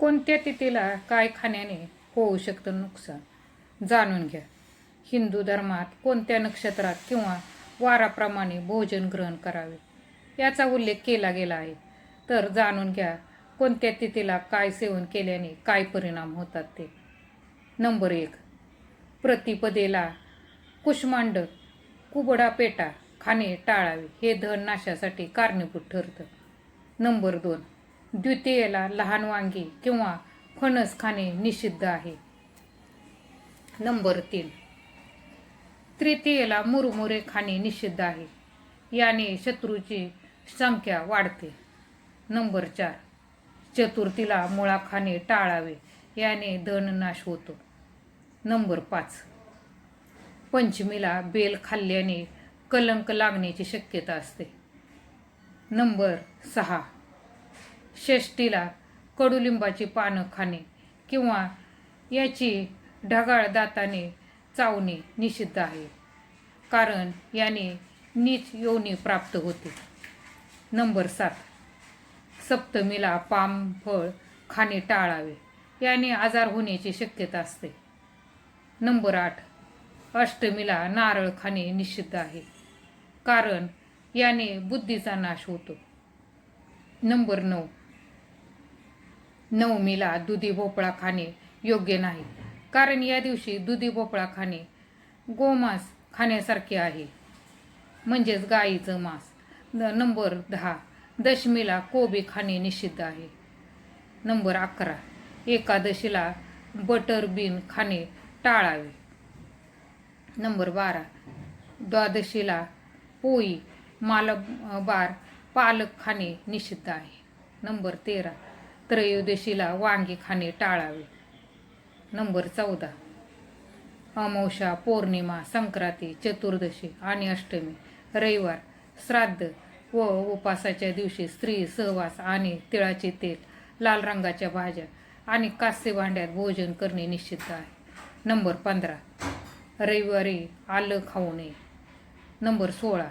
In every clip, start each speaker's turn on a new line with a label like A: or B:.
A: कोणत्या तिथीला काय खाण्याने होऊ शकतं नुकसान? जाणून घ्या. हिंदू धर्मात कोणत्या नक्षत्रात किंवा वाराप्रमाणे भोजन ग्रहण करावे? याचा उल्लेख केला गेला आहे. तर जाणून घ्या कोणत्या तिथीला काय सेवन केल्याने काय परिणाम होतात ते? नंबर एक. प्रतिपदेला कुष्मांड कुबडा पेटा खाणे टाळावे. हे धन नाशासाठी कारणीभूत ठरतं. नंबर दोन. द्वितीयेला लहान वांगी किंवा फणस खाणे निषिद्ध आहे. नंबर तीन. तृतीयेला मुरमुरे खाणे निषिद्ध आहे. याने शत्रूची संख्या वाढते. नंबर चार. चतुर्थीला मुळा खाणे टाळावे याने धननाश होतो. नंबर पाच. पंचमीला बेल खाल्ल्याने कलंक लागण्याची शक्यता असते. नंबर सहा. षष्टीला कडुलिंबाची पानं खाणे किंवा याची ढगाळ दाताने चावणे निषिद्ध आहे. कारण याने नीच योनी प्राप्त होते. नंबर सात. सप्तमीला पाम फळ खाणे टाळावे. याने आजार होण्याची शक्यता असते. नंबर आठ. अष्टमीला नारळ खाणे निषिद्ध आहे. कारण याने बुद्धीचा नाश होतो. नंबर नऊ. नवमीला दुधी भोपळा खाणे योग्य नाही. कारण या दिवशी दुधी भोपळा खाणे गोमांस खाण्यासारखे आहे. म्हणजेच गाईचं मांस. न- नंबर दहा. दशमीला कोबी खाणे निषिद्ध आहे. नंबर अकरा. एकादशीला बटर बीन खाणे टाळावे. नंबर बारा. द्वादशीला पोळी मालबार पालक खाणे निषिद्ध आहे. नंबर तेरा. त्रयोदशीला वांगे खाणे टाळावे. नंबर चौदा. अमावशा पौर्णिमा संक्रांती चतुर्दशी आणि अष्टमी. रविवार श्राद्ध व उपासाच्या दिवशी स्त्री सहवास आणि तिळाचे तेल लाल रंगाच्या भाज्या आणि कास्य भांड्यात भोजन करणे निश्चित आहे. नंबर पंधरा. रविवारी आलं खाऊ नये. नंबर सोळा.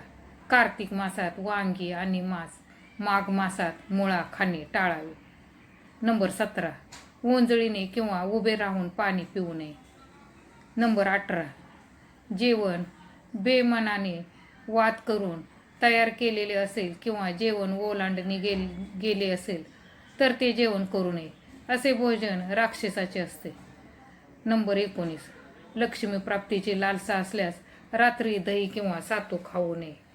A: कार्तिक मासात वांगी आणि मांस माघ मासात मुळा खाणे टाळावे. नंबर सतरा. ओंजळीने किंवा उभे राहून पाणी पिऊ नये. नंबर अठरा. जेवण बेमनाने वाद करून तयार केलेले असेल किंवा जेवण ओलांडणे गेल गेले असेल तर ते जेवण करू नये. असे भोजन राक्षसाचे असते. नंबर एकोणीस. लक्ष्मी प्राप्तीची लालसा असल्यास रात्री दही किंवा सातू खाऊ नये.